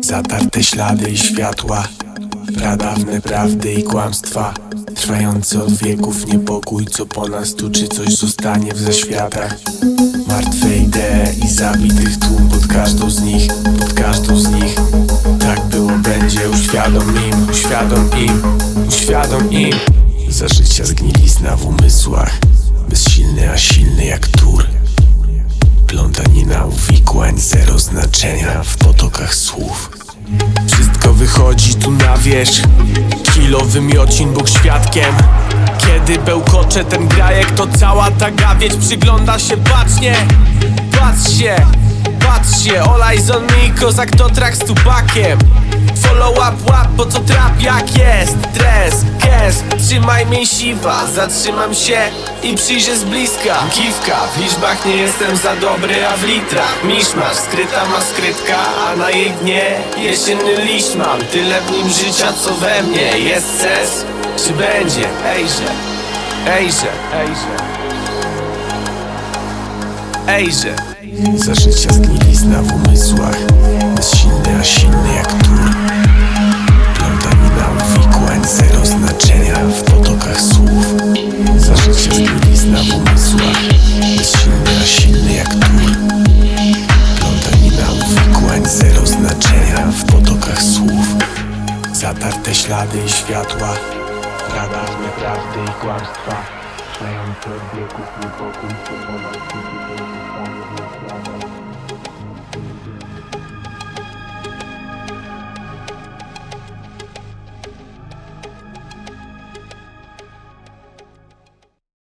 Zatarte ślady i światła Pradawne prawdy i kłamstwa Trwający od wieków niepokój Co po nas tu czy coś zostanie w zaświatach. Martwe idee i zabitych tłum Pod każdą z nich, pod każdą z nich. Tak było, będzie, uświadom im Uświadom im, uświadom im. Za życia zgnilizna w umysłach Bezsilny, a silny jak tur znaczenia w potokach słów. Wszystko wychodzi tu na wierzch. Kilowy miocin, Bóg świadkiem. Kiedy bełkocze ten grajek To cała ta gawieć przygląda się bacznie. Patrz się, patrz się All eyes on me, kozak to track z tupakiem? Follow up, łap, po co trap jak jest? Dres, kes, trzymaj mięsiwa Zatrzymam się i przyjrzę z bliska. Kiwka, w liczbach nie jestem za dobry, a w litrach. Miszmasz, skryta ma skrytka, a na jej dnie Jesienny liść mam, tyle w nim życia co we mnie. Jest ses, czy będzie? Ejże, ejże, ejże Ejże. Za życia zgnilizna w umysłach Bezsilny, a silny jak tur. Plątanina uwikłań, zero znaczenia w potokach słów. Za życia zgnilizna w umysłach Bezsilny, a silny jak tur. Plątanina uwikłań, zero znaczenia w potokach słów. Zatarte ślady i światła Pradawne prawdy i kłamstwa I am wieków niepokój, to wolał, kiedy nie